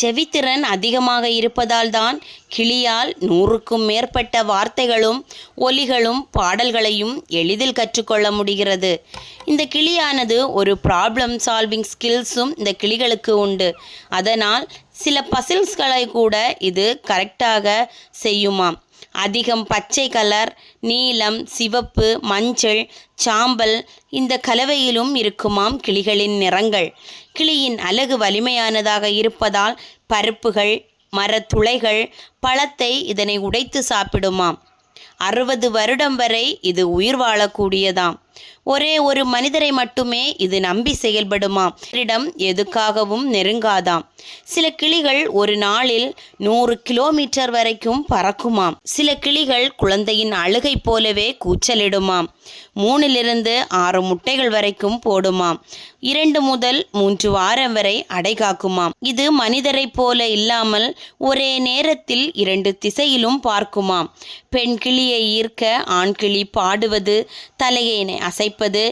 செவித்திறன் அதிகமாக இருப்பதால் தான் கிளியால் நூறுக்கும் மேற்பட்ட வார்த்தைகளும் ஒலிகளும் பாடல்களையும் எளிதில் கற்றுக்கொள்ள முடிகிறது. இந்த கிளியானது ஒரு ப்ராப்ளம் சால்விங் ஸ்கில்ஸும் இந்த கிளிகளுக்கு உண்டு. அதனால் சில பசில்ஸ்களை கூட இது கரெக்டாக செய்யுமாம். அதிகம் பச்சை கலர் நீலம் சிவப்பு மஞ்சள் சாம்பல் இந்த கலவையிலும் இருக்குமாம் கிளிகளின் நிறங்கள். கிளியின் அலகு வலிமையானதாக இருப்பதால் பருப்புகள் மரத்துளைகள் பழத்தை இதனை உடைத்து சாப்பிடுமாம். அறுபது வருடம் வரை இது உயிர் வாழக்கூடியதாம். ஒரே ஒரு மனிதரை மட்டுமே இது நம்பி செயல்படுமாம் இடம் எதுக்காகவும் நெருங்காதாம் சில கிளிகள் ஒரு நாளில் நூறு கிலோமீட்டர் வரைக்கும் பறக்குமாம் சில கிளிகள் குழந்தையின் அழுகை போலவே கூச்சலிடுமாம் மூணிலிருந்து ஆறு முட்டைகள் வரைக்கும் போடுமாம் இரண்டு முதல் மூன்று வாரம் வரை அடைகாக்குமாம் இது மனிதரைப் போல இல்லாமல் ஒரே நேரத்தில் இரண்டு திசையிலும் பார்க்குமாம் பெண் கிளியை ஈர்க்க ஆண் கிளி பாடுவது தலையை அசைப்பது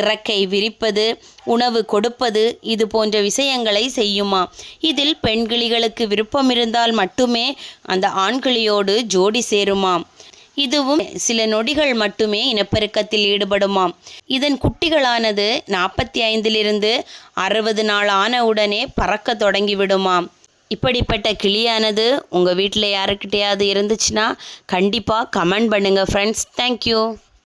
இறக்கை விரிப்பது உணவு கொடுப்பது இது போன்ற விஷயங்களை செய்யுமா? இதில் பெண் கிளிகளுக்கு விருப்பம் இருந்தால் மட்டுமே அந்த ஆண் கிளியோடு ஜோடி சேருமாம். இதுவும் சில நொடிகள் மட்டுமே இனப்பெருக்கத்தில் ஈடுபடுமாம். இதன் குட்டிகளானது நாற்பத்தி ஐந்திலிருந்து அறுபது நாள் ஆன உடனே பறக்க தொடங்கிவிடுமாம். இப்படிப்பட்ட கிளியானது உங்கள் வீட்டில் யாருக்கிட்டையாவது இருந்துச்சுன்னா கண்டிப்பாக கமெண்ட் பண்ணுங்கள் ஃப்ரெண்ட்ஸ் தேங்க்யூ